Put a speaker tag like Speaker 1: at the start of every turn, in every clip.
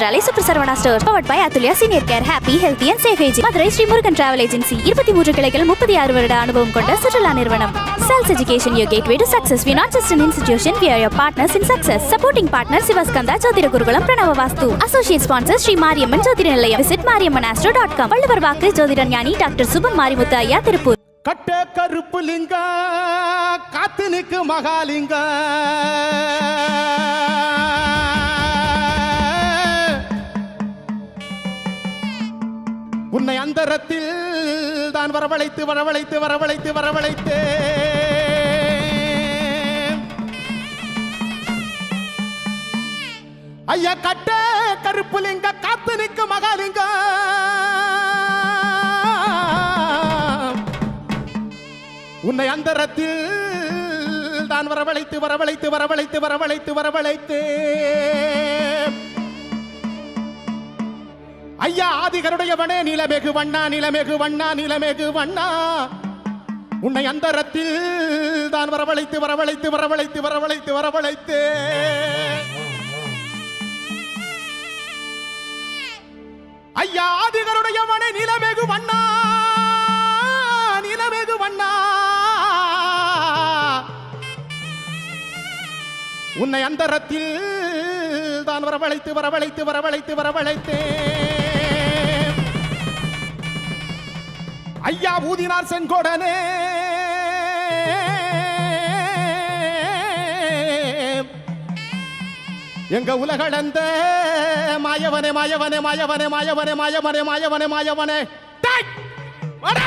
Speaker 1: என்றாலே super Saravana store powered by Athulya senior care happy healthy and safe age Madurai Sri Murugan travel agency இருபத்தி மூன்று கிளைகள் முப்பத்தி ஆறு வருட அனுபவம் கொண்ட சுற்றுலா நிறுவனம். Cells education your gateway to success we not just institution institution we are your partners in success. Supporting partner Sivaskanda ஜோதிட குருகுலம் பிரணவ வாஸ்து அசோசியேட் ஸ்பான்சர் ஸ்ரீ மாரியம்மன் ஜோதிட நிலையம் visit Mariamman astro dot com Valluvar வாக்கு ஜோதிட ஞானி டாக்டர் சுபம் மாரிமுத்து ஐயா திருப்பூர்
Speaker 2: கட்ட கருப்பு லிங்க காத்து நிற்கு மகாலிங்க. உன்னை அந்தரத்தில் தான் வரவழைத்து வரவழைத்து வரவழைத்து வரவழைத்து. ஐயா கட்ட கருப்பு லிங்க காத்து நிற்கும் மகாலிங்க உன்னை அந்தரத்தில் தான் வரவழைத்து வரவழைத்து வரவழைத்து வரவழைத்து வரவழைத்து. ஐயா ஆதிகருடையவனே நிலமேகு வண்ணா நிலமேகு வண்ணா நிலமேகு வண்ணா. உன்னை அந்தரத்தில் தான் வரவழைத்து வரவழைத்து வரவழைத்து வரவழைத்து வரவழைத்து. ஐயா ஆதிகருடையவனே நிலமேகு வண்ணா நிலமேகு வண்ணா. உன்னை அந்தரத்தில் தான் வரவழைத்து வரவழைத்து வரவழைத்து வரவழைத்தேன். ஐயா ஊதினார் செங்கோடனே எங்க உலகளந்த மாயவனே மாயவனே மாயவனே மாயவனே மாயவனே மாயவனே மாயவனே டேய்! வாடா!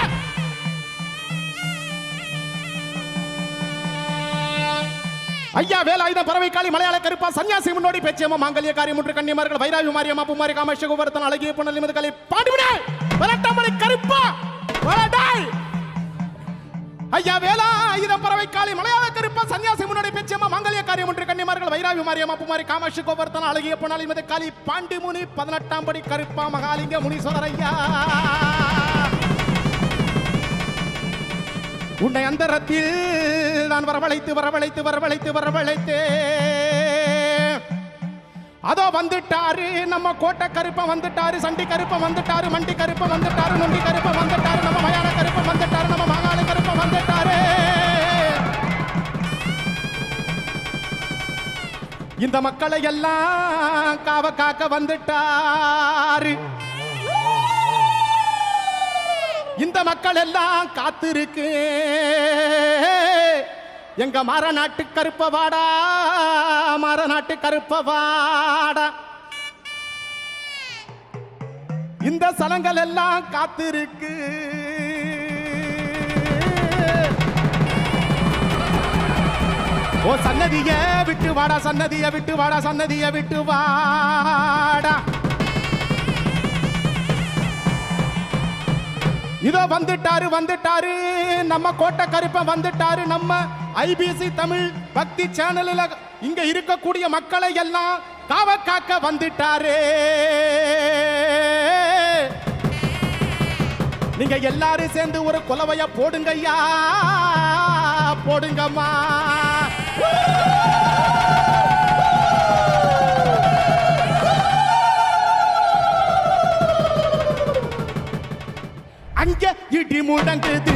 Speaker 2: ஐயா வேலாயுதம் பறவை காளி மலையாள கருப்பா சன்னியாசி முன்னோடி பேச்சியம்மா மாங்கல்ய காரி முற்று கன்னிமார்கள் வைராவி மாரியம்மா பூமாரி காமேஷ கோபுரத்தன் அழகிய புனல் நிமிது கலை பாடிவிட வரட்டாமலை கருப்பா ஐயா வேலா இத பறவை காளி மலையாள கருப்பா சன்னியாசி முன்னாடி பேச்சியம்மா மாங்கல்ய காரியம் ஒன்று கன்னிமார்கள் வைராவி மாரியம்மா புமாரி காமாட்சி கோபர்த்தன் அழகிய பொன்னாளி நிமிது காளி பாண்டி முனி பதினெட்டாம் படி கருப்பா மகாலிங்க முனீஸ்வரர் ஐயா. உன்னை அந்த ரத்தில் நான் வரவழைத்து வரவழைத்து வரவழைத்து வரவழைத்து. அதோ வந்துட்டாரு நம்ம கோட்டை கருப்பம் வந்துட்டாரு சண்டி கருப்பம் வந்துட்டாரு மண்டி கருப்ப வந்துட்டாரு நொண்டி கருப்பன் இந்த மக்களை எல்லாம் காவ காக்க வந்துட்டாரு. இந்த மக்கள் எல்லாம் காத்திருக்கு. எங்க மரநாட்டு கருப்பவாடா மரநாட்டு கருப்பவாடா இந்த சலங்கள் எல்லாம் காத்திருக்கு. ஓ சன்னதிய விட்டு வாடா சன்னதிய விட்டு வாடா சன்னதிய விட்டு வாடா. இதோ வந்துட்டாரு வந்துட்டாரு. நம்ம கோட்டை கருப்பன் வந்துட்டாரு. நம்ம ஐபிசி தமிழ் பக்தி சேனலில் இங்க இருக்கக்கூடிய மக்களை எல்லாம் காவ காக்க வந்துட்டாரு. நீங்க எல்லாரும் சேர்ந்து ஒரு குலவைய போடுங்கய்யா. போடுங்கம்மா. அங்க இடி முடங்குது.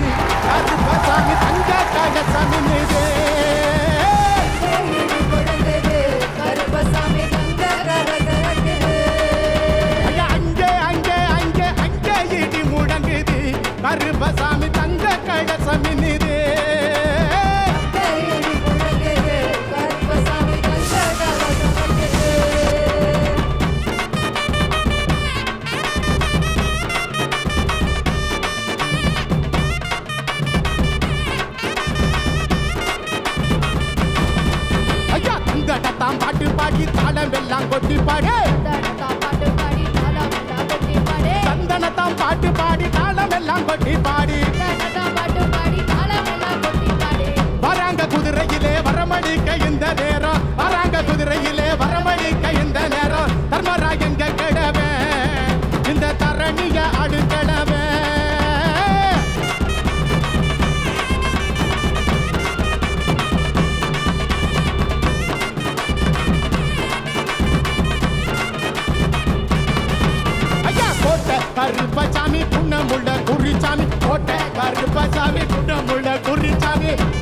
Speaker 2: அது சாமி தங்க கலசம்
Speaker 3: கருப்பசாமி
Speaker 2: தாளம் எல்லாம்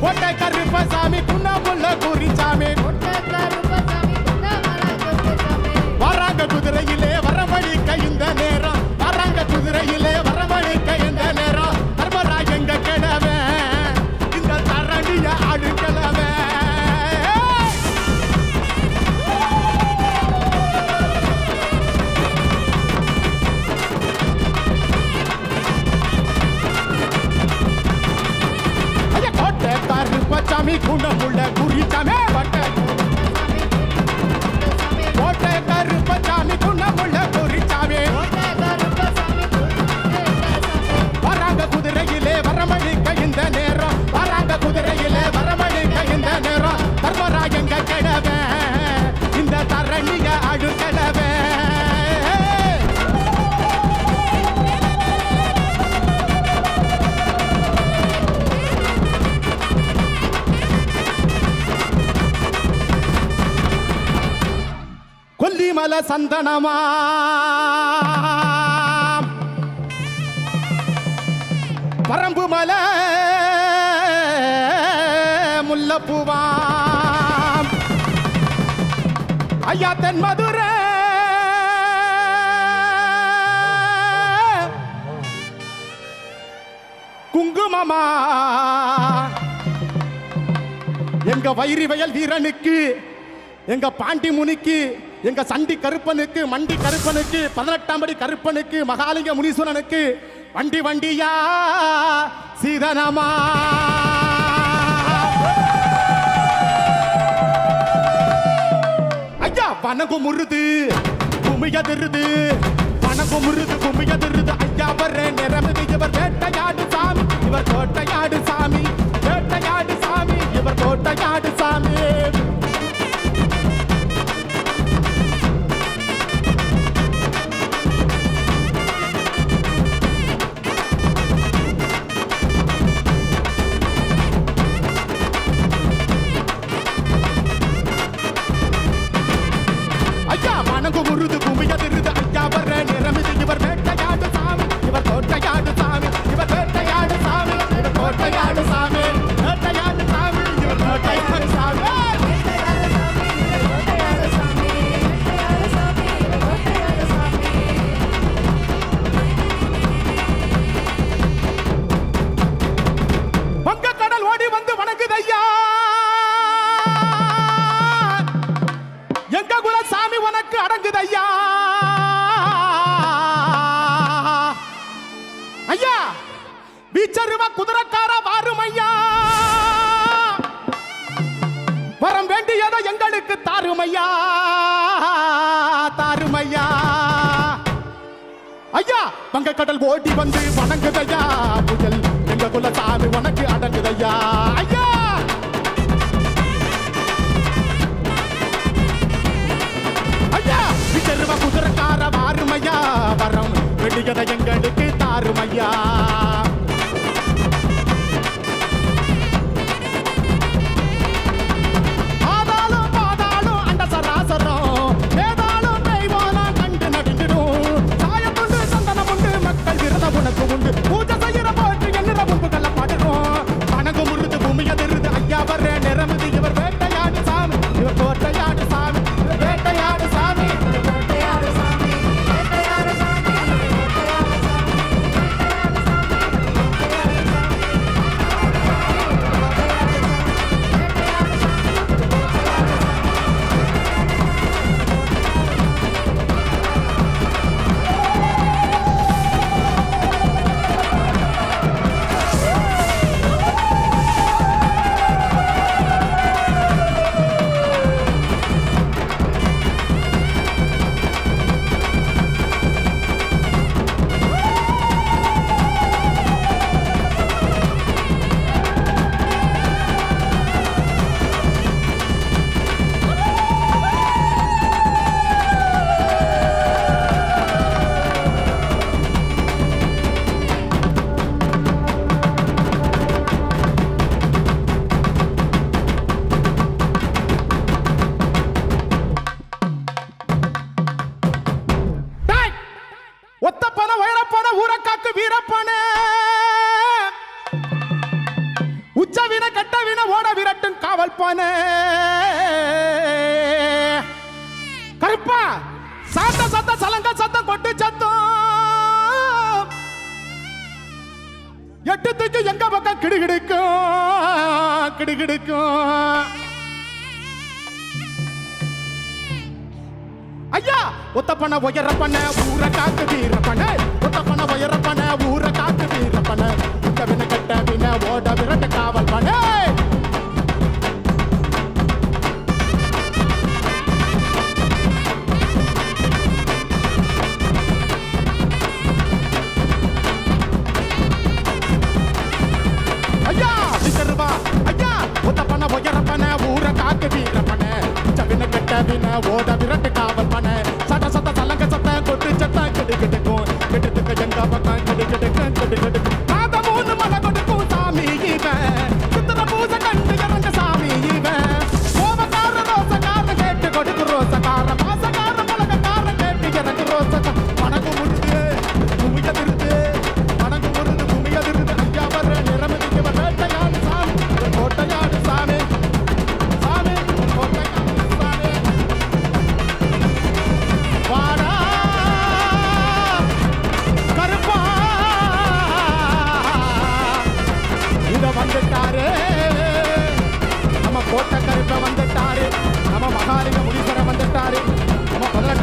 Speaker 2: குறிச்சாமி கோட்டை கருப்பசாமி சந்தனமா? பரம்பு மலை முல்லப்பூவாம் ஐயா தென் மதுரை. குங்குமமா? எங்க வைரி வயல் வீரனுக்கு எங்க பாண்டி முனிக்கு எங்க சண்டி கருப்பனுக்கு மண்டி கருப்பனுக்கு பதினெட்டாம் படி கருப்பனுக்கு மகாலிங்க முனீஸ்வரனுக்கு வண்டி வண்டியா சீதனமா? ஐயா வணக்கம் முருது குமியதிருது வணக்கம் முருது குமியதிருது ஐயா வர நிறமிது இவர் வேட்டையாடு சாமி. இவர் கோட்டையாடு சாமி. வேட்டையாடு சாமி. இவர் கோட்டையாடு சாமி. குதிரைக்கார வாரும் ஐயா வரம் வேண்டியதை எங்களுக்கு தாருமையா? தாருமையா? ஐயா வங்கக்கடல் கடல் ஓடி வந்து வணங்குதையா? புயல் எங்க குல சாமி உனக்கு அடங்குதையா? ஐயா! ஐயா விஜருவ குதிரைக்கார வாருமையா? வரம் வெடியதை எங்க கருப்பா சாத்த சத்த சலங்க சத்தம் கொட்டு சத்தம். எட்டு தூக்கி எங்க பக்கம் கிடுகிடுக்கும் கிடுகிடுக்கும் ஐயா ஒத்த பண்ண உயர பண்ண ஊர காத்து வீர பண்ண. ஒத்த பண்ண உயர பண்ண ஊர காத்து வீர பண்ண. கவின கட்ட வின ஓட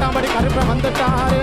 Speaker 2: நம்ம கருப்பை வந்துட்டாரு.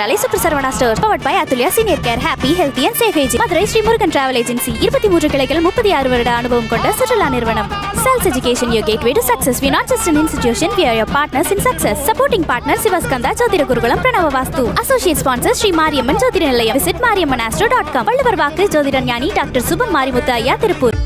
Speaker 1: என்றாலே super Saravana store powered by Athulya senior care happy healthy and safe age Madurai Sri Murugan travel agency இருபத்தி மூன்று கிளைகள் முப்பத்தி ஆறு வருட அனுபவம் கொண்ட சுற்றுலா நிறுவனம். Cells education you gateway to success we not just an institution we are your partners in success. Supporting partner Sivaskanda ஜோதிட குருகுலம் பிரணவ வாஸ்து அசோசியேட் ஸ்பான்சர் ஸ்ரீ மாரியம்மன் ஜோதிட நிலையம் visit Mariamman astro dot com Valluvar வாக்கு ஜோதிட ஞானி டாக்டர் சுபம் மாரிமுத்து ஐயா திருப்பூர்